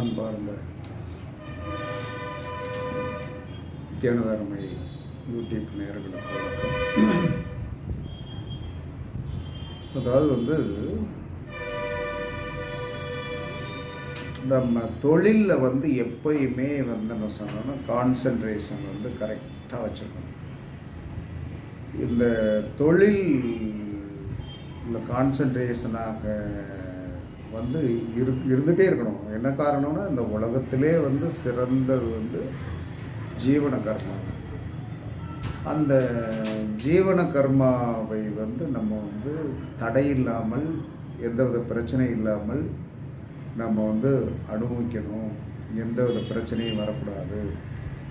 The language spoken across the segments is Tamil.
அன்பார்ந்த தியானதாரமை யூடியூப் நேர்களுக்கு அதாவது வந்து நம்ம தொழிலில் வந்து எப்பயுமே வந்து என்ன சொன்னோம்னா கான்சன்ட்ரேஷன் வந்து கரெக்டாக வச்சுருக்கணும் இந்த தொழில் இந்த கான்சன்ட்ரேஷனாக வந்து இரு இருந்துகிட்டே இருக்கணும். என்ன காரணம்னா இந்த உலகத்திலே வந்து சிறந்தது வந்து ஜீவன கர்மா. அந்த ஜீவன கர்மாவை வந்து நம்ம வந்து தடை இல்லாமல் எந்தவித பிரச்சனை இல்லாமல் நம்ம வந்து அனுபவிக்கணும். எந்தவித பிரச்சனையும் வரக்கூடாது.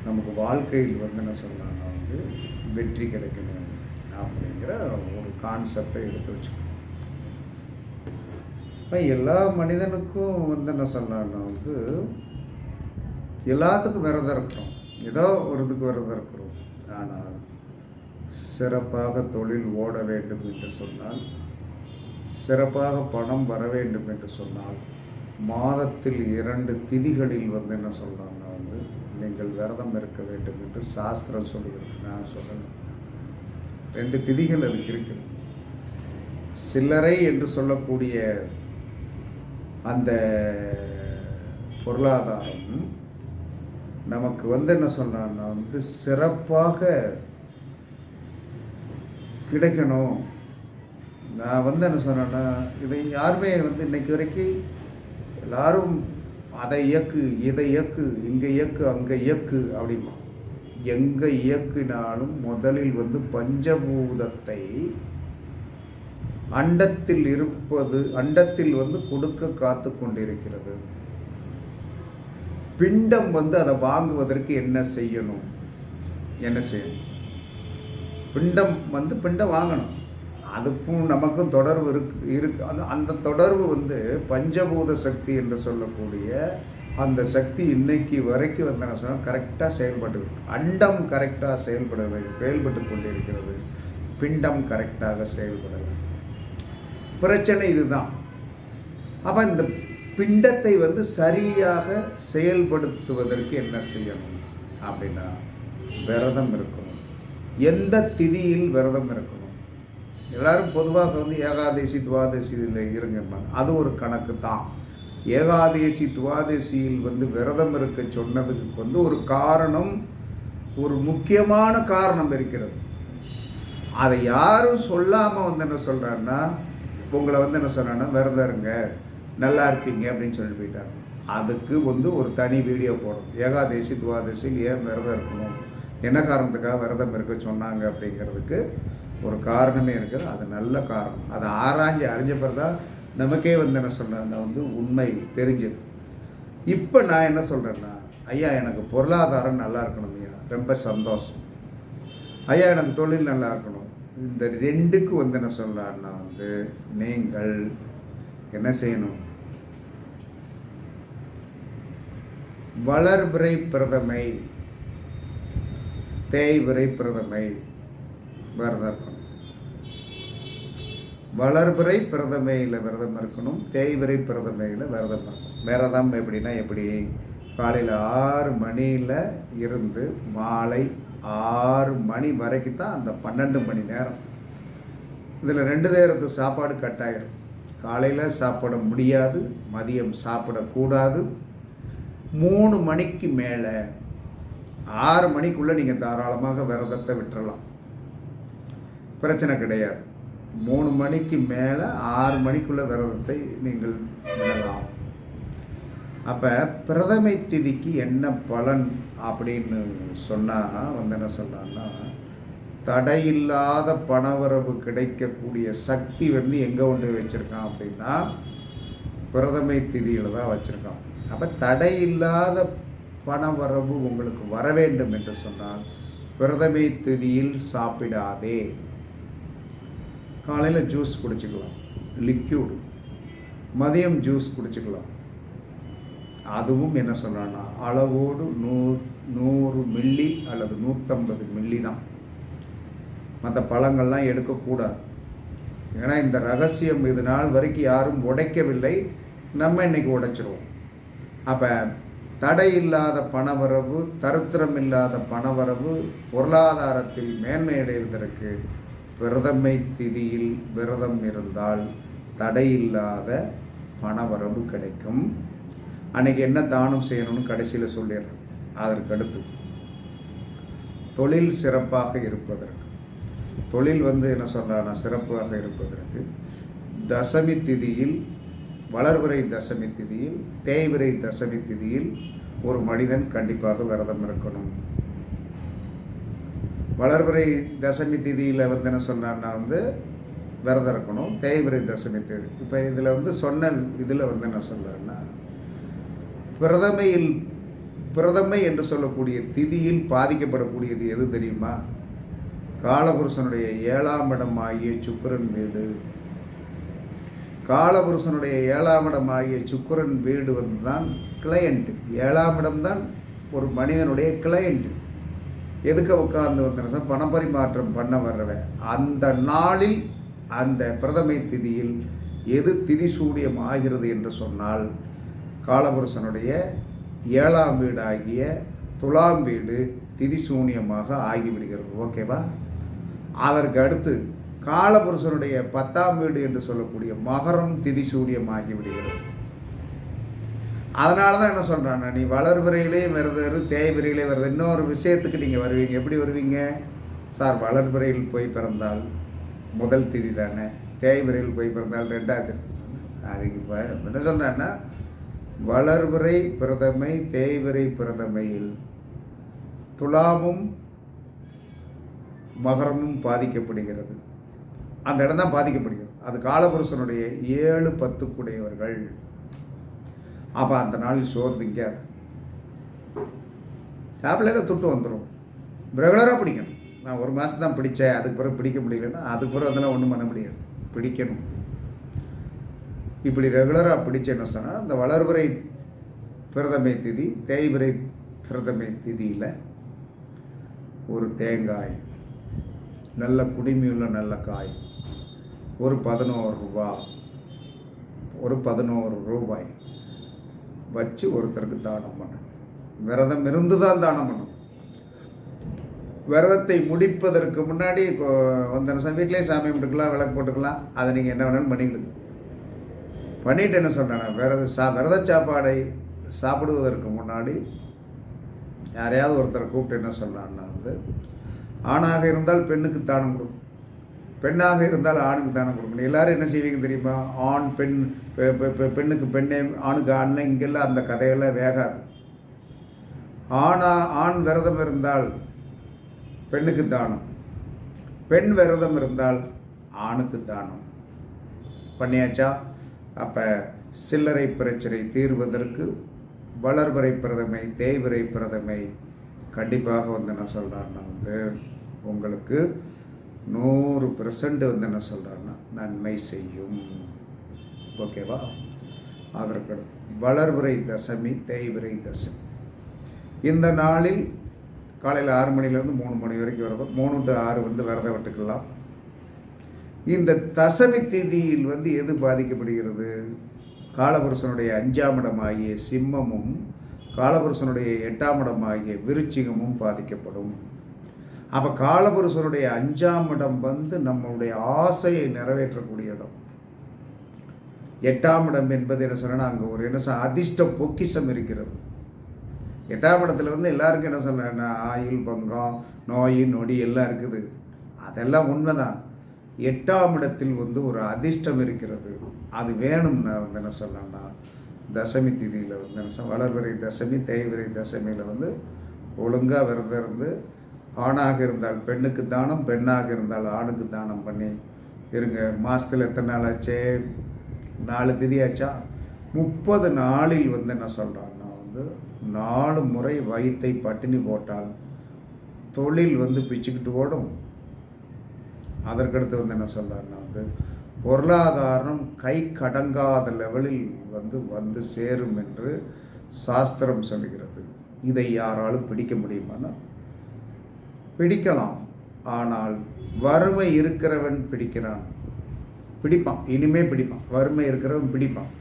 நமக்கு வாழ்க்கையில் வந்து என்ன சொல்லலாம்னா வந்து வெற்றி கிடைக்கணும். அப்படிங்கிற ஒரு கான்செப்டை எடுத்து வச்சுக்கணும். இப்போ எல்லா மனிதனுக்கும் வந்து என்ன சொன்னான்னா வந்து எல்லாத்துக்கும் விரதம் இருக்கிறோம். ஏதோ ஒரு இதுக்கு விரதம் இருக்கிறோம். ஆனால் சிறப்பாக தொழில் ஓட வேண்டும் என்று சொன்னால் சிறப்பாக பணம் வர வேண்டும் என்று சொன்னால் மாதத்தில் இரண்டு திதிகளில் வந்து என்ன சொல்கிறாங்கன்னா வந்து நீங்கள் விரதம் இருக்க வேண்டும் என்று சாஸ்திரம் சொல்லுகிறது நான் சொல்லணும் ரெண்டு திதிகள் அதுக்கு இருக்குது. சில்லறை என்று சொல்லக்கூடிய அந்த பொருளாதாரம் நமக்கு வந்து என்ன சொல்கிறான்னா வந்து சிறப்பாக கிடைக்கணும். நான் வந்து என்ன சொன்னேன்னா இதை யாருமே வந்து இன்னைக்கு வரைக்கும் எல்லாரும் அதை இயக்கு இதை இயக்கு இங்கே இயக்கு அங்கே இயக்கு அப்படிமா எங்கே இயக்கினாலும் முதலில் வந்து பஞ்சபூதத்தை அண்டத்தில் இருப்பது அண்டத்தில் வந்து கொடுக்க காத்து கொண்டிருக்கிறது. பிண்டம் வந்து அதை வாங்குவதற்கு என்ன செய்யணும்? என்ன செய்யணும்? பிண்டம் வந்து பிண்டம் வாங்கணும். அதுக்கும் நமக்கும் தொடர்பு இருக்கு இருக்கு. அந்த அந்த தொடர்பு வந்து பஞ்சபூத சக்தி என்று சொல்லக்கூடிய அந்த சக்தி இன்னைக்கு வரைக்கும் வந்து என்ன சொன்னால் கரெக்டாக செயல்பட்டு அண்டம் கரெக்டாக செயல்பட செயல்பட்டு கொண்டிருக்கிறது. பிண்டம் கரெக்டாக செயல்பட வேண்டும் பிரச்சனை இதுதான். அப்போ இந்த பிண்டத்தை வந்து சரியாக செயல்படுத்துவதற்கு என்ன செய்யணும்? அப்படின்னா விரதம் இருக்கணும். எந்த திதியில் விரதம் இருக்கணும்? எல்லாரும் பொதுவாக வந்து ஏகாதசி துவாதசியில் இருங்கம்பாங்க அது ஒரு கணக்கு தான். ஏகாதேசி துவாதசியில் வந்து விரதம் இருக்க சொன்னதுக்கு வந்து ஒரு காரணம் ஒரு முக்கியமான காரணம் இருக்கிறது. அதை யாரும் சொல்லாமல் வந்து என்ன சொல்கிறான்னா உங்களை வந்து என்ன சொன்னேன்னா விரதம் இருங்க நல்லா இருப்பீங்க அப்படின்னு சொல்லிட்டு போயிட்டாங்க. அதுக்கு வந்து ஒரு தனி வீடியோ போடணும். ஏகாதேசி துவாதசி ஏன் விரதம் இருக்கணும்? என்ன காரணத்துக்காக விரதம் இருக்க சொன்னாங்க அப்படிங்கிறதுக்கு ஒரு காரணமே இருக்குது. அது நல்ல காரணம். அதை ஆராய்ஞ்சு அறிஞ்ச பிறகு தான் நமக்கே வந்து என்ன சொல்கிறேன்னா வந்து உண்மை தெரிஞ்சது. இப்போ நான் என்ன சொல்கிறேன்னா ஐயா எனக்கு பொருளாதாரம் நல்லா இருக்கணும் ஐயா ரொம்ப சந்தோஷம். ஐயா எனக்கு தொழில் நல்லா இருக்கணும். இந்த ரெண்டுக்கு வந்து என்ன சொல்லலாம்னா வந்து நீங்கள் என்ன செய்யணும்? வளர்பிறை பிரதமை தேய்விரை பிரதமை விரதம் இருக்கணும். வளர்பிறை பிரதமையில் விரதம் இருக்கணும் தேய்விரை பிரதமையில் விரதம் இருக்கணும். விரதம் எப்படின்னா எப்படி? காலையில் ஆறு மணியில் இருந்து மாலை ஆறு மணி வரைக்கும் தான் அந்த பன்னெண்டு மணி நேரம். இதில் ரெண்டு நேரத்து சாப்பாடு கட்டாயிரும். காலையில் சாப்பிட முடியாது மதியம் சாப்பிடக்கூடாது. மூணு மணிக்கு மேலே ஆறு மணிக்குள்ளே நீங்கள் தாராளமாக விரதத்தை விட்டுறலாம். பிரச்சனை கிடையாது. மூணு மணிக்கு மேலே ஆறு மணிக்குள்ளே விரதத்தை நீங்கள் விடலாம். அப்போ பிரதமை திதிக்கு என்ன பலன் அப்படின்னு சொன்னால் வந்து என்ன சொன்னான்னா தடையில்லாத பணவரவு கிடைக்கக்கூடிய சக்தி வந்து எங்கே கொண்டு வச்சுருக்கான் அப்படின்னா பிரதமை திதியில் தான் வச்சுருக்கான். அப்போ தடையில்லாத பணவரவு உங்களுக்கு வர வேண்டும் என்று சொன்னால் பிரதமை திதியில் சாப்பிடாதே. காலையில் ஜூஸ் குடிச்சுக்கலாம். லிக்யூடு மதியம் ஜூஸ் குடிச்சுக்கலாம். அதுவும் என்ன சொல்கிறான்னா அளவோடு நூறு நூறு மில்லி அல்லது நூற்றம்பது மில்லி தான். மற்ற பழங்கள்லாம் எடுக்கக்கூடாது. ஏன்னா இந்த ரகசியம் இது நாள் வரைக்கும் யாரும் உடைக்கவில்லை. நம்ம இன்றைக்கி உடைச்சிருவோம். அப்போ தடை இல்லாத பணவரவு தருத்திரம் இல்லாத பணவரவு பொருளாதாரத்தில் மேன்மை அடைவதற்கு திதியில் விரதம் இருந்தால் தடையில்லாத பணவரவு கிடைக்கும். அன்னைக்கு என்ன தானம் செய்யணும்னு கடைசியில் சொல்லிடுறேன். அதற்கு அடுத்து தொழில் சிறப்பாக இருப்பதற்கு. தொழில் வந்து என்ன சொல்கிறான்னா சிறப்பாக இருப்பதற்கு. தசமி திதியில் வளர்வரை தசமி திதியில் தேய்விரை தசமி திதியில் ஒரு மனிதன் கண்டிப்பாக விரதம் இருக்கணும். வளர்வரை தசமி திதியில் வந்து என்ன சொன்னான்னா வந்து விரதம் இருக்கணும். தேய்விரை தசமி திதி. இப்போ இதில் வந்து சொன்ன இதில் வந்து என்ன சொல்கிறேன்னா பிரதமையில் பிரதமை என்று சொல்லக்கூடிய திதியில் பாதிக்கப்படக்கூடியது எது தெரியுமா? காலபுருஷனுடைய ஏழாம் இடம் ஆகிய சுக்கிரன் வீடு. காலபுருஷனுடைய ஏழாம் இடம் ஆகிய சுக்கிரன் வீடு வந்து தான் கிளையண்ட்டு ஏழாம் இடம் தான் ஒரு மனிதனுடைய கிளையண்ட்டு எதுக்கு உட்கார்ந்து பண பரிமாற்றம் பண்ண வர்றவன் அந்த நாளில் அந்த பிரதமை திதியில் எது திதி சூடியம் ஆகிறது என்று சொன்னால் காலபுருஷனுடைய ஏழாம் வீடு ஆகிய துலாம் வீடு திதிசூன்யமாக ஆகிவிடுகிறது. ஓகேவா அதற்கு அடுத்து காலபுருஷனுடைய பத்தாம் வீடு என்று சொல்லக்கூடிய மகரம் திதிசூன்யம் ஆகிவிடுகிறது அதனால தான் என்ன சொல்கிறான் நீ வளர்பிறையிலே வருது தேய்பிறையிலே வருது. இன்னொரு விஷயத்துக்கு நீங்கள் வருவீங்க. எப்படி வருவீங்க? சார் வளர்பிறையில் போய் பிறந்தால் முதல் திதி தானே. தேய்பிறையில் போய் பிறந்தால் ரெண்டாவது அதுக்கு என்ன சொல்கிறேன்னா வளர்விரை பிரதமை தேய்விரை பிரதமையில் துலாமும் மகரமும் பாதிக்கப்படுகிறது. அந்த இடம் தான் பாதிக்கப்படுகிறது. அது காலபுருஷனுடைய ஏழு பத்துக்குடையவர்கள். அப்போ அந்த நாளில் சோறு திங்காது. டேப்லெட்டில் துட்டு வந்துடும் ரெகுலராக பிடிக்கணும். நான் ஒரு மாதம் தான் பிடித்தேன் அதுக்கு பிறகு பிடிக்க முடியலன்னா அதுக்கு பிறகு அதெல்லாம் ஒன்றும் பண்ண முடியாது. பிடிக்கணும். இப்படி ரெகுலராக பிடிச்சேன்னு சொன்னால் அந்த வளர்வரை பிரதமை திதி தேய்விரை பிரதமை திதியில் ஒரு தேங்காய் நல்ல குடிமையுள்ள நல்ல காய் ஒரு பதினோரு ரூபா ஒரு பதினோரு ரூபாய் வச்சு ஒருத்தருக்கு தானம் பண்ணணும். விரதம் இருந்து தான் தானம் பண்ணணும். விரதத்தை முடிப்பதற்கு முன்னாடி வந்த வீட்டிலே சாமி கும்பிட்டுக்கலாம் விளக்கு போட்டுக்கலாம் அதை நீங்கள் என்ன வேணாலும் பண்ணிக்கிடுங்க பண்ணிட்டு என்ன சொன்னேன் விரத சா விரத சாப்பாடை சாப்பிடுவதற்கு முன்னாடி யாரையாவது ஒருத்தரை கூப்பிட்டு என்ன சொல்லலான்னா வந்து ஆணாக இருந்தால் பெண்ணுக்கு தானம் கொடுக்கும் பெண்ணாக இருந்தால் ஆணுக்கு தானம் கொடுக்கணும் எல்லாரும் என்ன செய்வீங்க தெரியுமா? ஆண் பெண் பெண்ணுக்கு பெண்ணே ஆணுக்கு ஆண்னா இங்கெல்லாம் அந்த கதையெல்லாம் வேகாது. ஆணா ஆண் விரதம் இருந்தால் பெண்ணுக்கு தானம். பெண் விரதம் இருந்தால் ஆணுக்கு தானம். பண்ணியாச்சா? அப்போ சில்லறை பிரச்சனை தீர்வதற்கு வளர்வரை பிரதமை தேய்வரை பிரதமை கண்டிப்பாக வந்து என்ன சொல்கிறான்னா வந்து உங்களுக்கு நூறு பெர்சன்ட் வந்து என்ன சொல்கிறான்னா நன்மை செய்யும். ஓகேவா அதற்கு வளர்வரை தசமி தேய்வரை தசமி. இந்த நாளில் காலையில் ஆறு மணிலேருந்து மூணு மணி வரைக்கும் விரதம் மூணு டு ஆறு வந்து விரதம் விட்டுக்கலாம். இந்த தசமி திதியில் வந்து எது பாதிக்கப்படுகிறது? காலபுருஷனுடைய அஞ்சாம் இடமாகிய சிம்மமும் காலபுருஷனுடைய எட்டாம் இடமாகிய விருச்சிகமும் பாதிக்கப்படும். அப்போ காலபுருஷனுடைய அஞ்சாம் இடம் வந்து நம்மளுடைய ஆசையை நிறைவேற்றக்கூடிய இடம். எட்டாம் இடம் என்பது என்ன சொன்னால் அங்கே ஒரு என்ன அதிர்ஷ்ட பொக்கிஷம் இருக்கிறது. எட்டாம் இடத்துல வந்து எல்லாருக்கும் என்ன சொல்கிறேன்னா ஆயுள் பங்கம் நோய் நொடி எல்லாம் இருக்குது. அதெல்லாம் உண்மைதான். எட்டாம் இடத்தில் வந்து ஒரு அதிர்ஷ்டம் இருக்கிறது. அது வேணும்னா வந்து என்ன சொல்லணும்னா தசமி திதியில் வந்து என்ன வளர்வரை தசமி தேய்வரை தசமியில் வந்து ஒழுங்காக விரதம் இருந்து ஆணாக இருந்தால் பெண்ணுக்கு தானம் பெண்ணாக இருந்தால் ஆணுக்கு தானம் பண்ணி இருங்க. மாதத்தில் எத்தனை நாள் ஆச்சே? நாலு திதி ஆச்சா? முப்பது நாளில் வந்து என்ன சொல்கிறான்னா வந்து நாலு முறை வயிற்றை பட்டினி போட்டால் தொழில் வந்து பிச்சுக்கிட்டு ஓடும். அதற்கடுத்து வந்து என்ன சொல்கிறாருன்னா வந்து பொருளாதாரம் கை கடங்காத லெவலில் வந்து வந்து சேரும் என்று சாஸ்திரம் சொல்கிறது. இதை யாராலும் பிடிக்க முடியுமானா? பிடிக்கலாம். ஆனால் வறுமை இருக்கிறவன் பிடிக்கிறான். பிடிப்பான். இனிமே பிடிப்பான். வறுமை இருக்கிறவன் பிடிப்பான்.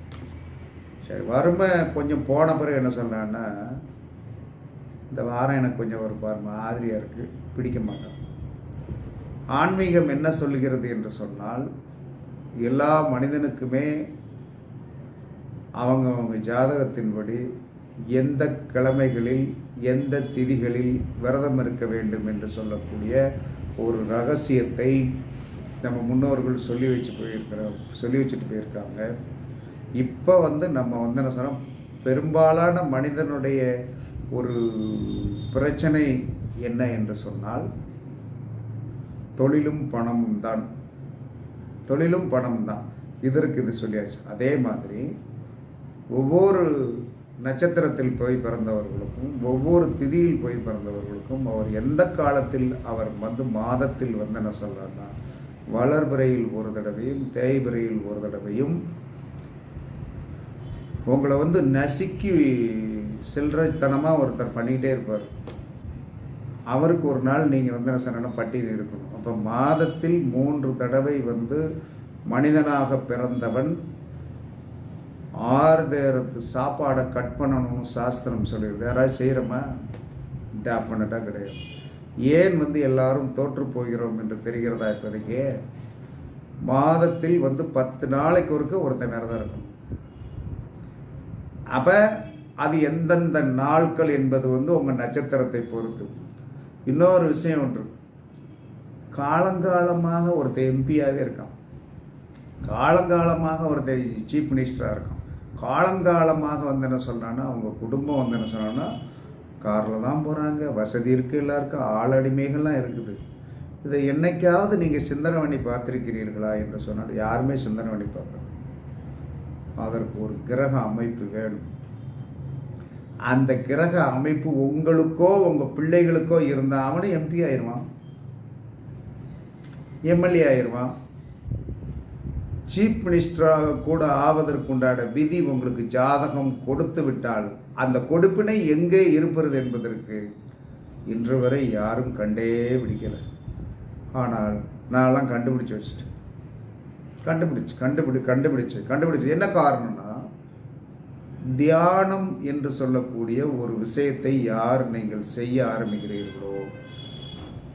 சரி வறுமை கொஞ்சம் போன பிறகு என்ன சொல்கிறான்னா இந்த வாரம் எனக்கு கொஞ்சம் ஒரு பார் மாதிரியாக இருக்குது பிடிக்க மாட்டான். ஆன்மீகம் என்ன சொல்லுகிறது என்று சொன்னால் எல்லா மனிதனுக்குமே அவங்கவுங்க ஜாதகத்தின்படி எந்த கிழமைகளில் எந்த திதிகளில் விரதம் இருக்க வேண்டும் என்று சொல்லக்கூடிய ஒரு ரகசியத்தை நம்ம முன்னோர்கள் சொல்லி வச்சு போயிருக்கிறோம் சொல்லி வச்சுட்டு போயிருக்காங்க. இப்போ வந்து நம்ம வந்து என்ன சொன்னால் பெரும்பாலான மனிதனுடைய ஒரு பிரச்சனை என்ன என்று சொன்னால் தொழிலும் பணமும் தான். தொழிலும் பணமும் தான். இதற்கு இது சொல்லியாச்சு. அதே மாதிரி ஒவ்வொரு நட்சத்திரத்தில் போய் பிறந்தவர்களுக்கும் ஒவ்வொரு திதியில் போய் பிறந்தவர்களுக்கும் அவர் எந்த காலத்தில் அவர் வந்து மாதத்தில் வந்து என்ன சொல்கிறாருன்னா வளர்பிறையில் ஒரு தடவையும் தேய்பிறையில் ஒரு தடவையும் உங்களை வந்து நசுக்கி சில்லறைத்தனமாக ஒருத்தர் பண்ணிக்கிட்டே இருப்பார். அவருக்கு ஒரு நாள் நீங்கள் வந்து என்ன சொன்னா பட்டியல் இருக்கணும். அப்போ மாதத்தில் மூன்று தடவை வந்து மனிதனாக பிறந்தவன் ஆறு தேரத்து சாப்பாடை கட் பண்ணணும்னு சாஸ்திரம் சொல்லிடுது யாராவது செய்கிறோமா டேப் பண்ணட்டா கிடையாது. ஏன் வந்து எல்லாரும் தோற்று போகிறோம் என்று தெரிகிறதா இப்போதைக்கு? மாதத்தில் வந்து பத்து நாளைக்கு ஒருக்க ஒருத்தன் விரதம் இருக்கணும். அப்போ அது எந்தெந்த நாட்கள் என்பது வந்து உங்கள் நட்சத்திரத்தை பொறுத்து. இன்னொரு விஷயம் ஒன்று காலங்காலமாக ஒருத்தர் எம்பியாகவே இருக்கான். காலங்காலமாக ஒருத்தர் சீஃப் மினிஸ்டராக இருக்கான். காலங்காலமாக வந்து என்ன சொல்கிறான்னா அவங்க குடும்பம் வந்து என்ன சொன்னான்னா காரில் தான் போகிறாங்க வசதி இருக்குது எல்லாருக்கும் ஆளடிமைகள்லாம் இருக்குது. இதை என்னைக்காவது நீங்கள் சிந்தனை பண்ணி பார்த்துருக்கிறீர்களா என்று சொன்னால் யாருமே சிந்தனை பண்ணி பார்க்கறது அதற்கு ஒரு கிரக அமைப்பு வேணும். அந்த கிரக அமைப்பு உங்களுக்கோ உங்கள் பிள்ளைகளுக்கோ இருந்தால் அவனும் எம்பி ஆயிடுவான் எம்எல்ஏ ஆயிடுவான் சீஃப் மினிஸ்டராக கூட ஆவதற்குண்டான விதி உங்களுக்கு ஜாதகம் கொடுத்து விட்டால் அந்த கொடுப்பினை எங்கே இருப்பது என்பதற்கு இன்று வரை யாரும் கண்டே பிடிக்கலை. ஆனால் நான்லாம் கண்டுபிடிச்சி வச்சுட்டேன். கண்டுபிடிச்சு கண்டுபிடி கண்டுபிடிச்சு கண்டுபிடிச்சு. என்ன காரணம்னா தியானம் என்று சொல்லக்கூடிய ஒரு விஷயத்தை யார் நீங்கள் செய்ய ஆரம்பிக்கிறீர்களோ?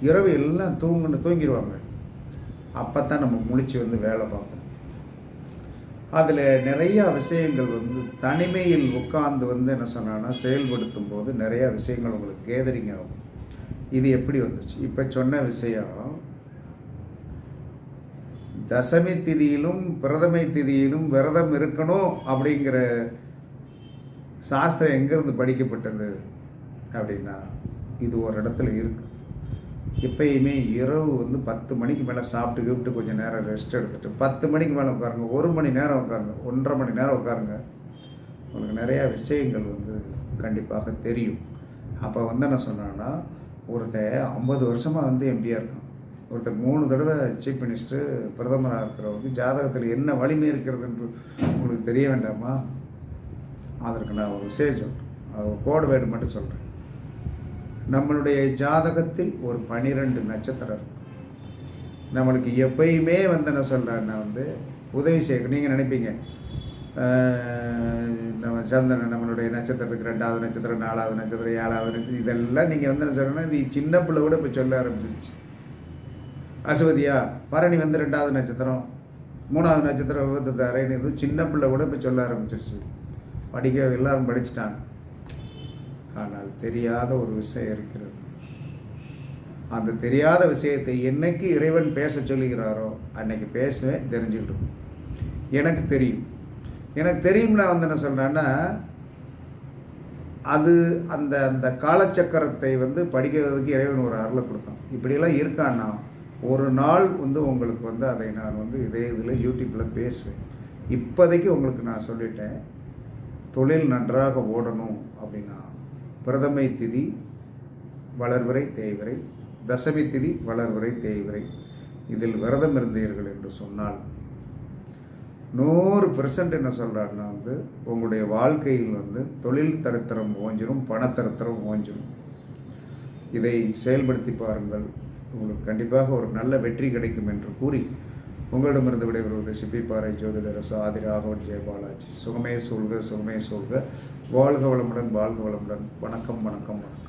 இரவு எல்லாம் தூங்குன்னு தூங்கிடுவாங்க. அப்போ தான் நம்ம முழிச்சு வந்து வேலை பார்ப்போம். அதில் நிறையா விஷயங்கள் வந்து தனிமையில் உட்கார்ந்து வந்து என்ன சொன்னான்னா செயல்படுத்தும் போது நிறையா விஷயங்கள் உங்களுக்கு கேதரிங் ஆகும். இது எப்படி வந்துச்சு? இப்போ சொன்ன விஷயம் தசமி திதியிலும் பிரதமை திதியிலும் விரதம் இருக்கணும் அப்படிங்கிற சாஸ்திரம் எங்கேருந்து படிக்கப்பட்டது அப்படின்னா இது ஒரு இடத்துல இருக்கு. எப்பயுமே இரவு வந்து பத்து மணிக்கு மேலே சாப்பிட்டு கிப்ட்டு கொஞ்சம் நேரம் ரெஸ்ட் எடுத்துட்டு பத்து மணிக்கு மேலே உட்காருங்க ஒரு மணி நேரம் உட்காருங்க ஒன்றரை மணி நேரம் உட்காருங்க. உங்களுக்கு நிறையா விஷயங்கள் வந்து கண்டிப்பாக தெரியும். அப்போ வந்து என்ன சொன்னான்னா ஒருத்தன் ஐம்பது வருஷமாக வந்து எம்பியாக இருக்கான். ஒருத்தர் மூணு தடவை சீஃப் மினிஸ்டர் பிரதமராக இருக்கிறவங்க ஜாதகத்தில் என்ன வலிமை இருக்கிறது என்று உங்களுக்கு தெரிய வேண்டாமா? அதற்கு நான் ஒரு விஷயம் சொல்கிறேன் கோடு வேடு மட்டும் சொல்கிறேன் நம்மளுடைய ஜாதகத்தில் ஒரு பனிரெண்டு நட்சத்திரம் இருக்கும் நம்மளுக்கு எப்பயுமே வந்து என்ன சொல்கிறேன்னா வந்து உதவி செய்ய நீங்கள் நினைப்பீங்க. நம்ம சந்திரன் நம்மளுடைய நட்சத்திரத்துக்கு ரெண்டாவது நட்சத்திரம் நாலாவது நட்சத்திரம் ஏழாவது நட்சத்திரம் இதெல்லாம் நீங்கள் வந்து என்ன சொல்கிறேன்னா இது சின்ன பிள்ளை கூட இப்போ சொல்ல ஆரம்பிச்சிருச்சு. அசுவதியா பரணி வந்து ரெண்டாவது நட்சத்திரம் மூணாவது நட்சத்திரம் விபத்து தரேன்னு இது சின்ன பிள்ளை கூட இப்போ சொல்ல ஆரம்பிச்சிருச்சு. படிக்க எல்லாரும் படிச்சிட்டாங்க. ஆனால் தெரியாத ஒரு விஷயம் இருக்கிறது. அந்த தெரியாத விஷயத்தை என்னைக்கு இறைவன் பேச சொல்லுகிறாரோ அன்னைக்கு பேசுவேன் தெரிஞ்சுக்கிட்டு எனக்கு தெரியும். எனக்கு தெரியும் நான் வந்து என்ன சொல்கிறேன்னா அது அந்த அந்த காலச்சக்கரத்தை வந்து படிக்கிறதுக்கு இறைவன் ஒரு அருளை கொடுத்தான். இப்படியெல்லாம் இருக்கான்னா ஒரு நாள் வந்து உங்களுக்கு வந்து அதை நான் வந்து இதே இதில் யூடியூப்பில் பேசுவேன். இப்போதைக்கு உங்களுக்கு நான் சொல்லிட்டேன். தொழில் நன்றாக ஓடணும் அப்படின்னா பிரதமை திதி வளர்வரை தேய்வரை தசமி திதி வளர்வரை தேய்வரை. இதில் விரதம் இருந்தீர்கள் என்று சொன்னால் நூறு பெர்சன்ட் என்ன சொல்கிறாருன்னா வந்து உங்களுடைய வாழ்க்கையில் வந்து தொழில் தரத்திரம் ஓஞ்சிரும் பணத்தரித்திரம் ஓஞ்சிரும். இதை செயல்படுத்தி பாருங்கள். உங்களுக்கு கண்டிப்பாக ஒரு நல்ல வெற்றி கிடைக்கும் என்று கூறி உங்களிடமிருந்து விடைபெறுவது சிப்பிப்பாறை ஜோதிடரசு ஆதி ராகவன் ஜெயபாலாஜி. சுகமே சொல்க சுகமே சொல்க வாழ்க வளமுடன் வாழ்க வளமுடன். வணக்கம் வணக்கம் வணக்கம்.